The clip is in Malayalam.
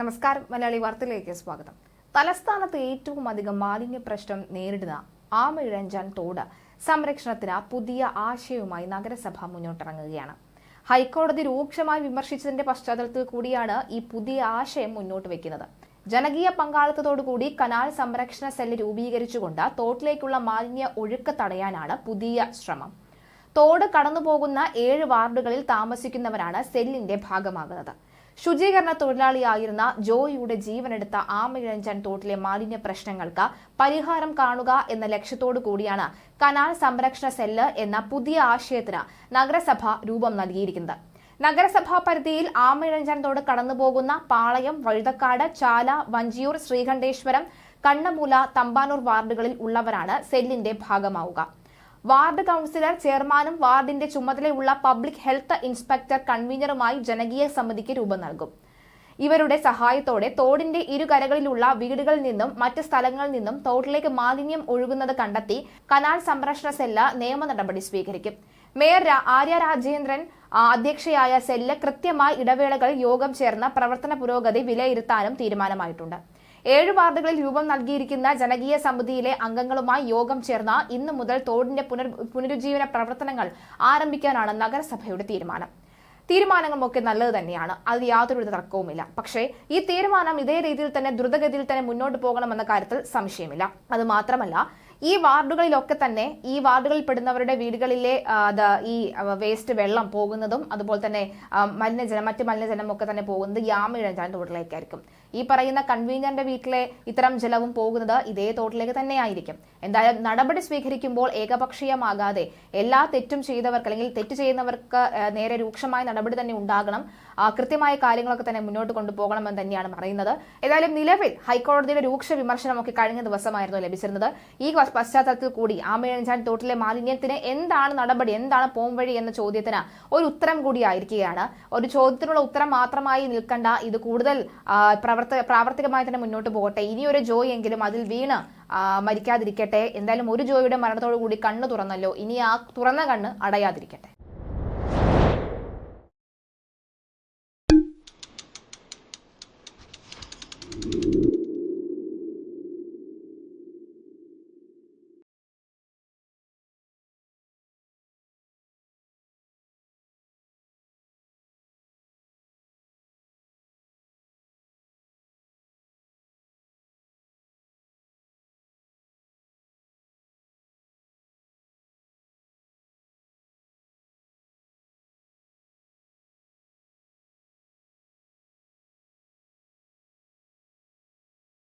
നമസ്കാരം മലയാളി വാർത്തയിലേക്ക് സ്വാഗതം. തലസ്ഥാനത്ത് ഏറ്റവും അധികം മാലിന്യ പ്രശ്നം നേരിടുന്ന ആമയിഴഞ്ചാൻ തോട് സംരക്ഷണത്തിന് പുതിയ ആശയവുമായി നഗരസഭ മുന്നോട്ടിറങ്ങുകയാണ്. ഹൈക്കോടതി രൂക്ഷമായി വിമർശിച്ചതിന്റെ പശ്ചാത്തലത്തിൽ കൂടിയാണ് ഈ പുതിയ ആശയം മുന്നോട്ട് വെക്കുന്നത്. ജനകീയ പങ്കാളിത്തത്തോടുകൂടി കനാൽ സംരക്ഷണ സെല്ല് രൂപീകരിച്ചുകൊണ്ട് തോട്ടിലേക്കുള്ള മാലിന്യ ഒഴുക്ക് തടയാനാണ് പുതിയ ശ്രമം. തോട് കടന്നുപോകുന്ന ഏഴ് വാർഡുകളിൽ താമസിക്കുന്നവരാണ് സെല്ലിന്റെ ഭാഗമാകുന്നത്. ശുചീകരണ തൊഴിലാളിയായിരുന്ന ജോയിയുടെ ജീവനെടുത്ത ആമയിഴഞ്ചൻ തോട്ടിലെ മാലിന്യ പ്രശ്നങ്ങൾക്ക് പരിഹാരം കാണുക എന്ന ലക്ഷ്യത്തോടു കൂടിയാണ് കനാൽ സംരക്ഷണ സെല്ല് എന്ന പുതിയ ആശയത്തിന് നഗരസഭ രൂപം നൽകിയിരിക്കുന്നത്. നഗരസഭാ പരിധിയിൽ ആമയിഴഞ്ചൻ തോട് കടന്നുപോകുന്ന പാളയം വഴുതക്കാട് ചാല വഞ്ചിയൂർ ശ്രീകണ്ഠേശ്വരം കണ്ണമൂല തമ്പാനൂർ വാർഡുകളിൽ ഉള്ളവരാണ് സെല്ലിന്റെ ഭാഗമാവുക. വാർഡ് കൗൺസിലർ ചെയർമാനും വാർഡിന്റെ ചുമതലയുള്ള പബ്ലിക് ഹെൽത്ത് ഇൻസ്പെക്ടർ കൺവീനറുമായി ജനകീയ സമിതിക്ക് രൂപം നൽകും. ഇവരുടെ സഹായത്തോടെ തോടിന്റെ ഇരുകരകളിലുള്ള വീടുകളിൽ നിന്നും മറ്റ് സ്ഥലങ്ങളിൽ നിന്നും തോട്ടിലേക്ക് മാലിന്യം ഒഴുകുന്നത് കണ്ടെത്തി കനാൽ സംരക്ഷണ സെല്ല് നിയമ നടപടി സ്വീകരിക്കും. മേയർ ആര്യ രാജേന്ദ്രൻ അധ്യക്ഷയായ സെല്ല് കൃത്യമായി ഇടവേളകൾ യോഗം ചേർന്ന് പ്രവർത്തന പുരോഗതി വിലയിരുത്താനും തീരുമാനമായിട്ടുണ്ട്. ഏഴ് വാർഡുകളിൽ രൂപം നൽകിയിരിക്കുന്ന ജനകീയ സമിതിയിലെ അംഗങ്ങളുമായി യോഗം ചേർന്ന ഇന്നു മുതൽ തോടിന്റെ പുനർ പുനരുജ്ജീവന പ്രവർത്തനങ്ങൾ ആരംഭിക്കാനാണ് നഗരസഭയുടെ തീരുമാനം. തീരുമാനങ്ങളൊക്കെ നല്ലത് തന്നെയാണ്. അത് യാതൊരു തർക്കവുമില്ല. പക്ഷേ ഈ തീരുമാനം ഇതേ രീതിയിൽ തന്നെ ദ്രുതഗതിയിൽ തന്നെ മുന്നോട്ട് പോകണമെന്ന കാര്യത്തിൽ സംശയമില്ല. അത് മാത്രമല്ല ഈ വാർഡുകളിലൊക്കെ തന്നെ ഈ വാർഡുകളിൽ പെടുന്നവരുടെ വീടുകളിലെ ഈ വേസ്റ്റ് വെള്ളം പോകുന്നതും അതുപോലെ തന്നെ മലിനജലം മറ്റ് മലിനജലം ഒക്കെ തന്നെ പോകുന്നത് യാമിഴഞ്ചാൻ തോട്ടിലേക്കായിരിക്കും. ഈ പറയുന്ന കൺവീനറിന്റെ വീട്ടിലെ ഇത്തരം ജലവും പോകുന്നത് ഇതേ തോട്ടിലേക്ക് തന്നെയായിരിക്കും. എന്തായാലും നടപടി സ്വീകരിക്കുമ്പോൾ ഏകപക്ഷീയമാകാതെ എല്ലാ തെറ്റും ചെയ്തവർക്ക് അല്ലെങ്കിൽ തെറ്റ് ചെയ്യുന്നവർക്ക് നേരെ രൂക്ഷമായ നടപടി തന്നെ ഉണ്ടാകണം. കൃത്യമായ കാര്യങ്ങളൊക്കെ തന്നെ മുന്നോട്ട് കൊണ്ടുപോകണമെന്ന് തന്നെയാണ് പറയുന്നത്. ഏതായാലും നിലവിൽ ഹൈക്കോടതിയുടെ രൂക്ഷ വിമർശനമൊക്കെ കഴിഞ്ഞ ദിവസമായിരുന്നു ലഭിച്ചിരുന്നത്. ഈ പശ്ചാത്തലത്തിൽ കൂടി ആമയിഴഞ്ചാൻ തോട്ടിലെ മാലിന്യത്തിന് എന്താണ് നടപടി എന്താണ് പോംവഴി എന്ന ചോദ്യത്തിന് ഒരു ഉത്തരം കൂടിയായിരിക്കുകയാണ് ഒരു ചോദ്യത്തിനുള്ള ഉത്തരം മാത്രമായി നിൽക്കണ്ട ഇത് കൂടുതൽ പ്രവർത്ത പ്രാവർത്തികമായി തന്നെ മുന്നോട്ട് പോകട്ടെ. ഇനിയൊരു ജോയ് എങ്കിലും അതിൽ വീണ് മരിക്കാതിരിക്കട്ടെ. എന്തായാലും ഒരു ജോയിയുടെ മരണത്തോടു കൂടി കണ്ണ് തുറന്നല്ലോ. ഇനി ആ തുറന്ന കണ്ണ് അടയാതിരിക്കട്ടെ.